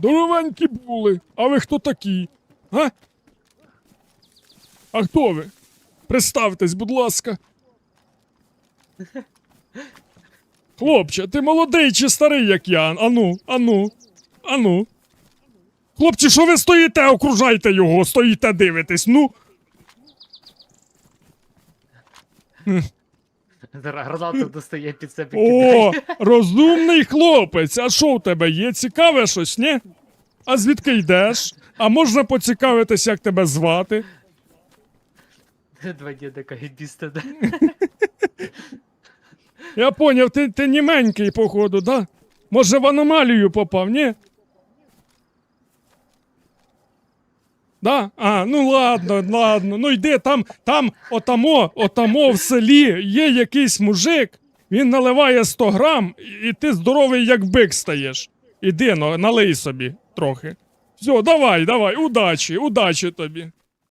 Здоровенькі були. А ви хто такі? А? А хто ви? Представтесь, будь ласка. Хлопче, ти молодий чи старий, як я? Ану, ану, ану. Хлопці, що ви стоїте, окружайте його, стоїте, дивитесь, ну. Гранату достає під себе О, кидає. розумний хлопець. А що в тебе є? Цікаве щось, ні? А звідки йдеш? А можна поцікавитись, як тебе звати? Два діда кагібіста, да? Я поняв, ти, ти німенький, походу, да? Може, в аномалію попав, ні? Да? А, ну ладно, ладно. Ну йди там, там, отамо, отамо в селі є якийсь мужик, він наливає 100 грам, і- ти здоровий, як бик стаєш. Іди, ну, налий собі трохи. Все, давай, давай, удачі, удачі тобі.